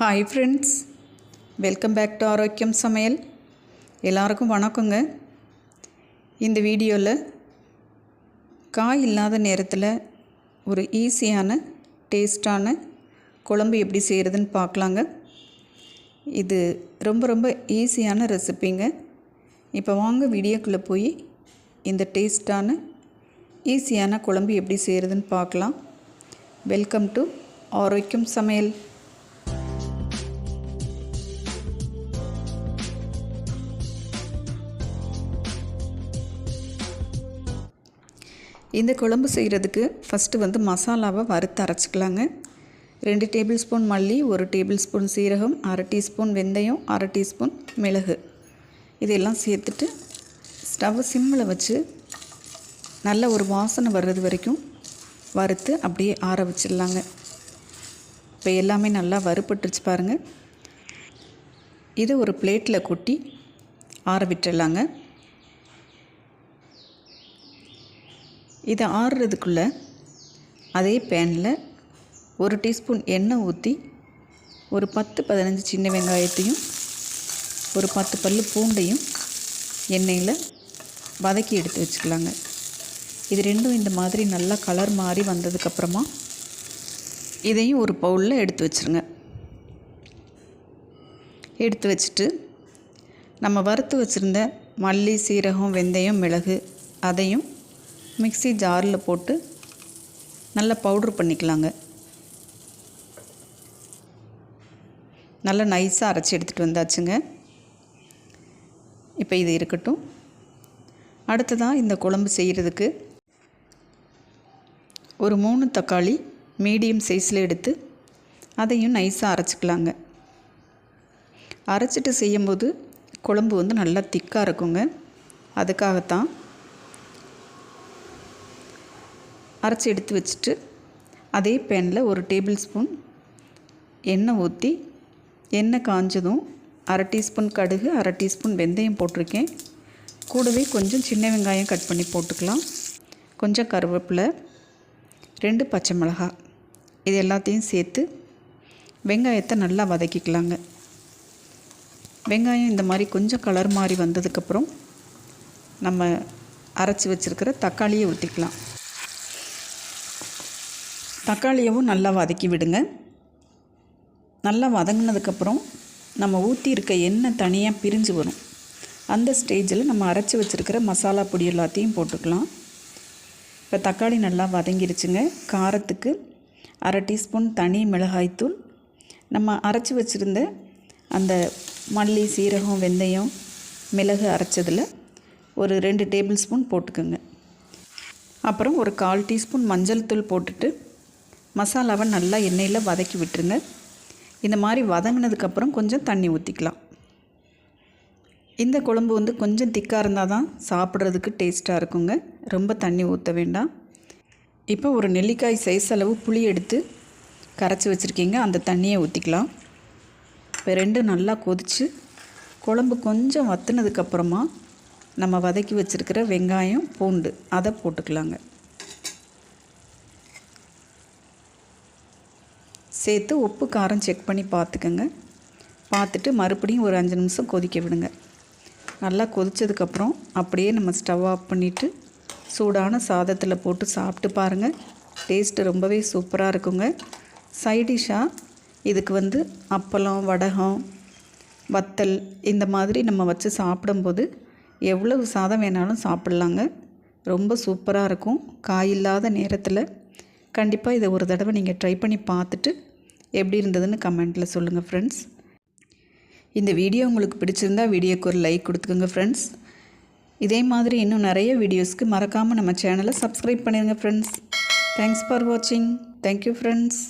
Hi friends welcome back to ஆரோக்கியம் சமையல் எல்லாருக்கும் வணக்கங்க. இந்த வீடியோவில் காய் இல்லாத நேரத்தில் ஒரு ஈஸியான டேஸ்டான குழம்பு எப்படி செய்கிறதுன்னு பார்க்கலாங்க. இது ரொம்ப ரொம்ப ஈஸியான ரெசிப்பிங்க இப்போ வாங்க வீடியோக்குள்ளே போய் இந்த டேஸ்டான ஈஸியான குழம்பு எப்படி செய்கிறதுன்னு பார்க்கலாம். வெல்கம் டு ஆரோக்கியம் சமையல் இந்த குழம்பு செய்கிறதுக்கு ஃபஸ்ட்டு வந்து மசாலாவை வறுத்து அரைச்சிக்கலாங்க. ரெண்டு டேபிள் ஸ்பூன் மல்லி ஒரு டேபிள் ஸ்பூன் சீரகம் அரை டீஸ்பூன் வெந்தயம் அரை டீஸ்பூன் மிளகு. இதெல்லாம் சேர்த்துட்டு ஸ்டவ் சிம்மில் வச்சு நல்ல ஒரு வாசனை வர்றது வரைக்கும் வறுத்து அப்படியே ஆற வச்சிடலாங்க. இப்போ எல்லாமே நல்லா வறுப்பட்டுருச்சு பாருங்கள் இதை ஒரு பிளேட்டில் கொட்டி ஆற விட்டுடலாங்க. இதை ஆறுறதுக்குள்ளே அதே பேனில் ஒரு டீஸ்பூன் எண்ணெய் ஊற்றி ஒரு பத்து பதினஞ்சு சின்ன வெங்காயத்தையும் ஒரு பத்து பல் பூண்டையும் எண்ணெயில் வதக்கி எடுத்து வச்சுக்கலாங்க. இது ரெண்டும் இந்த மாதிரி நல்லா கலர் மாறி வந்ததுக்கப்புறமா இதையும் ஒரு பவுலில் எடுத்து வச்சுருங்க. எடுத்து வச்சுட்டு நம்ம வறுத்து வச்சுருந்த மல்லி சீரகம் வெந்தயம் மிளகு அதையும் மிக்சி ஜாரில் போட்டு நல்லா பவுட்ரு பண்ணிக்கலாங்க. நல்லா நைஸாக அரைச்சி எடுத்துகிட்டு வந்தாச்சுங்க. இப்போ இது இருக்கட்டும். அடுத்ததாக இந்த குழம்பு செய்கிறதுக்கு ஒரு மூணு தக்காளி மீடியம் சைஸில் எடுத்து அதையும் நைஸாக அரைச்சிக்கலாங்க. அரைச்சிட்டு செய்யும்போது குழம்பு வந்து நல்லா திக்காக இருக்குங்க. அதுக்காகத்தான் அரைச்சி எடுத்து வச்சுட்டு அதே பேனில் ஒரு டேபிள் ஸ்பூன் எண்ணெய் ஊற்றி எண்ணெய் காஞ்சதும் அரை டீஸ்பூன் கடுகு அரை டீஸ்பூன் வெந்தயம் போட்டிருக்கேன். கூடவே கொஞ்சம் சின்ன வெங்காயம் கட் பண்ணி போட்டுக்கலாம். கொஞ்சம் கருவேப்பிலை ரெண்டு பச்சை மிளகாய் இது எல்லாத்தையும் சேர்த்து வெங்காயத்தை நல்லா வதக்கிக்கலாங்க. வெங்காயம் இந்த மாதிரி கொஞ்சம் கலர் மாதிரி வந்ததுக்கப்புறம் நம்ம அரைச்சி வச்சுருக்கிற தக்காளியை ஊற்றிக்கலாம் தக்காளியவும் நல்லா வதக்கி விடுங்க. நல்லா வதங்கினதுக்கப்புறம் நம்ம ஊற்றி இருக்க எண்ணெய் தனியாக பிரிஞ்சு வரும். அந்த ஸ்டேஜில் நம்ம அரைச்சி வச்சுருக்கிற மசாலா பொடி எல்லாத்தையும் போட்டுக்கலாம். இப்போ தக்காளி நல்லா வதங்கிருச்சுங்க. காரத்துக்கு அரை டீஸ்பூன் தனி மிளகாய்த்தூள் நம்ம அரைச்சி வச்சுருந்த அந்த மல்லி சீரகம் வெந்தயம் மிளகு அரைச்சதில் ஒரு ரெண்டு டேபிள் ஸ்பூன் போட்டுக்கோங்க. அப்புறம் ஒரு கால் டீஸ்பூன் மஞ்சள் தூள் போட்டுட்டு மசாலாவை நல்லா எண்ணெயில் வதக்கி விட்டுருங்க. இந்த மாதிரி வதங்கினதுக்கப்புறம் கொஞ்சம் தண்ணி ஊற்றிக்கலாம் இந்த குழம்பு வந்து கொஞ்சம் திக்காக இருந்தால் தான் சாப்பிட்றதுக்கு டேஸ்ட்டாக இருக்குங்க. ரொம்ப தண்ணி ஊற்ற வேண்டாம். இப்போ ஒரு நெல்லிக்காய் சைஸ் அளவு புளி எடுத்து கரைச்சி வச்சுருக்கீங்க. அந்த தண்ணியை ஊற்றிக்கலாம் இப்போ ரெண்டும் நல்லா கொதித்து குழம்பு கொஞ்சம் வத்துனதுக்கப்புறமா நம்ம வதக்கி வச்சுருக்கிற வெங்காயம் பூண்டு அதை போட்டுக்கலாங்க. சேர்த்து உப்பு காரம் செக் பண்ணி பார்த்துக்கோங்க. பார்த்துட்டு மறுபடியும் ஒரு அஞ்சு நிமிஷம் கொதிக்க விடுங்க. நல்லா கொதித்ததுக்கப்புறம் அப்படியே நம்ம ஸ்டவ் ஆஃப் பண்ணிவிட்டு சூடான சாதத்தில் போட்டு சாப்பிட்டு பாருங்கள் டேஸ்ட்டு ரொம்பவே சூப்பராக இருக்குங்க. சைடிஷ்ஷாக இதுக்கு வந்து அப்பளம் வடகம் வத்தல் இந்த மாதிரி நம்ம வச்சு சாப்பிடும்போது எவ்வளவு சாதம் வேணாலும் சாப்பிட்லாங்க. ரொம்ப சூப்பராக இருக்கும். காய் இல்லாத நேரத்தில் கண்டிப்பாக இதை ஒரு தடவை நீங்கள் ட்ரை பண்ணி பார்த்துட்டு எப்படி இருந்ததுன்னு கமெண்ட்டில் சொல்லுங்கள் ஃப்ரெண்ட்ஸ் இந்த வீடியோ உங்களுக்கு பிடிச்சிருந்தா வீடியோக்கு ஒரு லைக் கொடுத்துக்கோங்க ஃப்ரெண்ட்ஸ் இதே மாதிரி இன்னும் நிறைய வீடியோஸ்க்கு மறக்காமல் நம்ம சேனலை சப்ஸ்கிரைப் பண்ணிடுங்க ஃப்ரெண்ட்ஸ் தேங்க்ஸ் ஃபார் வாட்சிங் தேங்க்யூ ஃப்ரெண்ட்ஸ்